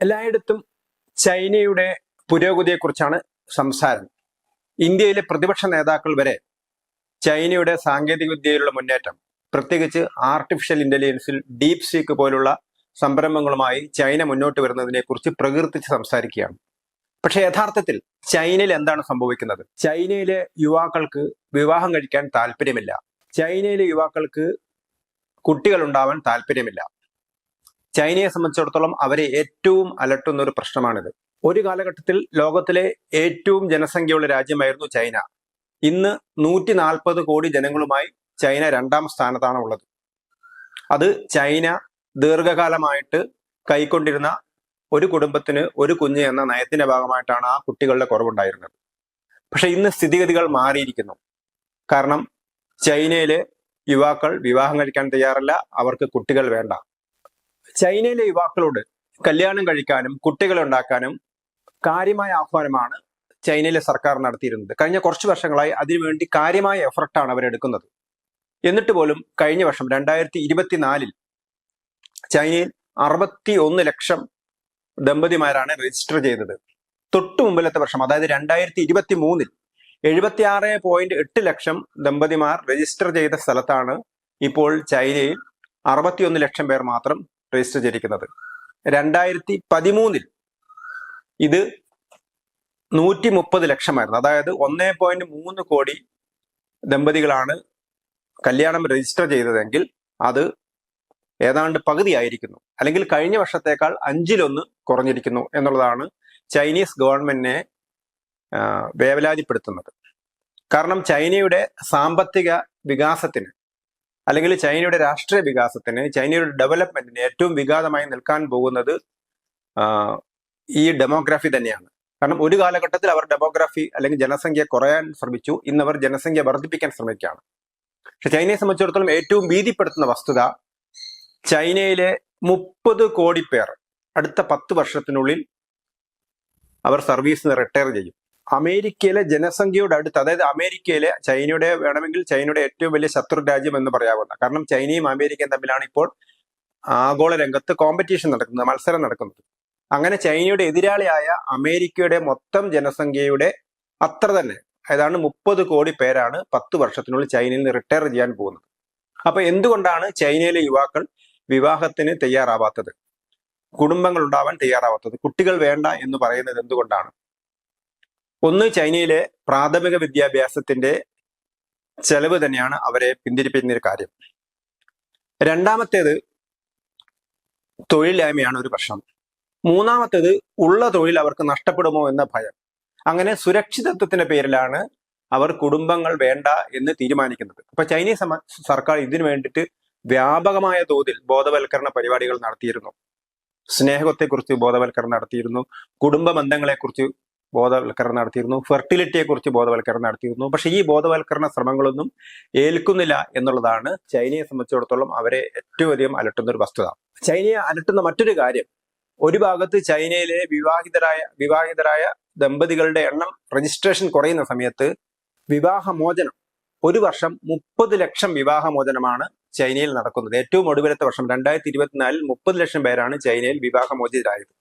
എല്ലായിടത്തും ചൈനയുടെ പുരോഗതിയെക്കുറിച്ചാണ് സംസാരം. ഇന്ത്യയിലെ പ്രതിപക്ഷ നേതാക്കൾ വരെ ചൈനയുടെ സാങ്കേതിക വിദ്യയിലുള്ള മുന്നേറ്റം പ്രത്യേകിച്ച് ആർട്ടിഫിഷ്യൽ ഇന്റലിജൻസിൽ ഡീപ് സീക്ക് പോലുള്ള സംരംഭങ്ങളുമായി ചൈന മുന്നോട്ട് വരുന്നതിനെക്കുറിച്ച് പ്രകീർത്തിച്ച് സംസാരിക്കുകയാണ്. പക്ഷെ യഥാർത്ഥത്തിൽ ചൈനയിൽ എന്താണ് സംഭവിക്കുന്നത്? ചൈനയിലെ യുവാക്കൾക്ക് വിവാഹം കഴിക്കാൻ താല്പര്യമില്ല. ചൈനയിലെ യുവാക്കൾക്ക് കുട്ടികൾ ഉണ്ടാവാൻ താല്പര്യമില്ല. ചൈനയെ സംബന്ധിച്ചിടത്തോളം അവരെ ഏറ്റവും അലട്ടുന്ന ഒരു പ്രശ്നമാണിത്. ഒരു കാലഘട്ടത്തിൽ ലോകത്തിലെ ഏറ്റവും ജനസംഖ്യയുള്ള രാജ്യമായിരുന്നു ചൈന. ഇന്ന് നൂറ്റി നാൽപ്പത് കോടി ജനങ്ങളുമായി ചൈന രണ്ടാം സ്ഥാനത്താണ് ഉള്ളത്. അത് ചൈന ദീർഘകാലമായിട്ട് കൈക്കൊണ്ടിരുന്ന ഒരു കുടുംബത്തിന് ഒരു കുഞ്ഞ് എന്ന നയത്തിന്റെ ഭാഗമായിട്ടാണ് ആ കുട്ടികളുടെ കുറവുണ്ടായിരുന്നത്. പക്ഷെ ഇന്ന് സ്ഥിതിഗതികൾ മാറിയിരിക്കുന്നു. കാരണം ചൈനയിലെ യുവാക്കൾ വിവാഹം കഴിക്കാൻ തയ്യാറല്ല അവർക്ക് കുട്ടികൾ വേണ്ട. ചൈനയിലെ യുവാക്കളോട് കല്യാണം കഴിക്കാനും കുട്ടികളെ ഉണ്ടാക്കാനും കാര്യമായ ആഹ്വാനമാണ് ചൈനയിലെ സർക്കാർ നടത്തിയിരുന്നത്. കഴിഞ്ഞ കുറച്ച് വർഷങ്ങളായി അതിനുവേണ്ടി കാര്യമായ എഫർട്ടാണ് അവരെടുക്കുന്നത് എന്നിട്ട് പോലും കഴിഞ്ഞ വർഷം രണ്ടായിരത്തി ഇരുപത്തിനാലിൽ ചൈനയിൽ അറുപത്തി ഒന്ന് ലക്ഷം ദമ്പതിമാരാണ് രജിസ്റ്റർ ചെയ്തത്. തൊട്ടു മുമ്പിലത്തെ വർഷം അതായത് രണ്ടായിരത്തി ഇരുപത്തി മൂന്നിൽ എഴുപത്തി ആറ് പോയിന്റ് എട്ട് ലക്ഷം ദമ്പതിമാർ രജിസ്റ്റർ ചെയ്ത സ്ഥലത്താണ് ഇപ്പോൾ ചൈനയിൽ അറുപത്തിയൊന്ന് ലക്ഷം പേർ മാത്രം രജിസ്റ്റർ ചെയ്തിരിക്കുന്നത്. രണ്ടായിരത്തി പതിമൂന്നിൽ ഇത് നൂറ്റി മുപ്പത് ലക്ഷമായിരുന്നു. അതായത് ഒന്നേ പോയിന്റ് മൂന്ന് കോടി ദമ്പതികളാണ് കല്യാണം രജിസ്റ്റർ ചെയ്തതെങ്കിൽ അത് ഏതാണ്ട് പകുതിയായിരിക്കുന്നു. അല്ലെങ്കിൽ കഴിഞ്ഞ വർഷത്തേക്കാൾ അഞ്ചിലൊന്ന് കുറഞ്ഞിരിക്കുന്നു എന്നുള്ളതാണ് ചൈനീസ് ഗവൺമെന്റിനെ വേവലാതിപ്പെടുത്തുന്നത്. കാരണം ചൈനയുടെ സാമ്പത്തിക വികാസത്തിന് അല്ലെങ്കിൽ ചൈനയുടെ രാഷ്ട്രീയ വികാസത്തിന് ചൈനയുടെ ഡെവലപ്മെന്റിന് ഏറ്റവും വിഘാതമായി നിൽക്കാൻ പോകുന്നത് ഈ ഡെമോഗ്രാഫി തന്നെയാണ്. കാരണം ഒരു കാലഘട്ടത്തിൽ അവർ ഡെമോഗ്രാഫി അല്ലെങ്കിൽ ജനസംഖ്യ കുറയാൻ ശ്രമിച്ചു. ഇന്ന് അവർ ജനസംഖ്യ വർദ്ധിപ്പിക്കാൻ ശ്രമിക്കുകയാണ്. പക്ഷെ ചൈനയെ സംബന്ധിച്ചിടത്തോളം ഏറ്റവും ഭീതിപ്പെടുത്തുന്ന വസ്തുത ചൈനയിലെ മുപ്പത് കോടി പേർ അടുത്ത പത്ത് വർഷത്തിനുള്ളിൽ അവർ സർവീസിന് റിട്ടയർ ചെയ്യും. അമേരിക്കയിലെ ജനസംഖ്യയുടെ അടുത്ത് അതായത് അമേരിക്കയിലെ ചൈനയുടെ വേണമെങ്കിൽ ചൈനയുടെ ഏറ്റവും വലിയ ശത്രു രാജ്യം എന്ന് പറയാവുന്ന കാരണം ചൈനയും അമേരിക്കയും തമ്മിലാണ് ഇപ്പോൾ ആഗോള രംഗത്ത് കോമ്പറ്റീഷൻ നടക്കുന്നത് മത്സരം നടക്കുന്നത്. അങ്ങനെ ചൈനയുടെ എതിരാളിയായ അമേരിക്കയുടെ മൊത്തം ജനസംഖ്യയുടെ അത്ര തന്നെ ഏതാണ്ട് മുപ്പത് കോടി പേരാണ് പത്ത് വർഷത്തിനുള്ളിൽ ചൈനയിൽ നിന്ന് റിട്ടയർ ചെയ്യാൻ പോകുന്നത്. അപ്പൊ എന്തുകൊണ്ടാണ് ചൈനയിലെ യുവാക്കൾ വിവാഹത്തിന് തയ്യാറാവാത്തത്? കുടുംബങ്ങൾ ഉണ്ടാവാൻ തയ്യാറാവാത്തത്? കുട്ടികൾ വേണ്ട എന്ന് പറയുന്നത് എന്തുകൊണ്ടാണ്? ഒന്ന് ചൈനയിലെ പ്രാഥമിക വിദ്യാഭ്യാസത്തിന്റെ ചെലവ് തന്നെയാണ് അവരെ പിന്തിരിപ്പിക്കുന്ന ഒരു കാര്യം. രണ്ടാമത്തേത് തൊഴിലില്ലായ്മയാണ് ഒരു പ്രശ്നം. മൂന്നാമത്തേത് ഉള്ള തൊഴിൽ അവർക്ക് നഷ്ടപ്പെടുമോ എന്ന ഭയം. അങ്ങനെ സുരക്ഷിതത്വത്തിന്റെ പേരിലാണ് അവർ കുടുംബങ്ങൾ വേണ്ട എന്ന് തീരുമാനിക്കുന്നത്. അപ്പൊ ചൈനീസ് സർക്കാർ ഇതിനു വേണ്ടിയിട്ട് വ്യാപകമായ തോതിൽ ബോധവൽക്കരണ പരിപാടികൾ നടത്തിയിരുന്നു. സ്നേഹത്തെക്കുറിച്ച് ബോധവൽക്കരണം നടത്തിയിരുന്നു. കുടുംബ ബന്ധങ്ങളെക്കുറിച്ച് ബോധവൽക്കരണം നടത്തിയിരുന്നു. ഫെർട്ടിലിറ്റിയെക്കുറിച്ച് ബോധവൽക്കരണം നടത്തിയിരുന്നു. പക്ഷേ ഈ ബോധവൽക്കരണ ശ്രമങ്ങളൊന്നും ഏൽക്കുന്നില്ല എന്നുള്ളതാണ് ചൈനയെ സംബന്ധിച്ചിടത്തോളം അവരെ ഏറ്റവും അധികം അലട്ടുന്ന ഒരു വസ്തുത. ചൈനയെ അലട്ടുന്ന മറ്റൊരു കാര്യം ഒരു ഭാഗത്ത് ചൈനയിലെ വിവാഹിതരായ വിവാഹിതരായ ദമ്പതികളുടെ എണ്ണം രജിസ്ട്രേഷൻ കുറയുന്ന സമയത്ത് വിവാഹമോചനം ഒരു വർഷം മുപ്പത് ലക്ഷം വിവാഹമോചനമാണ് ചൈനയിൽ നടക്കുന്നത്. ഏറ്റവും ഒടുവിലത്തെ വർഷം രണ്ടായിരത്തി ഇരുപത്തിനാലിൽ മുപ്പത് ലക്ഷം പേരാണ് ചൈനയിൽ വിവാഹമോചിതരായത്.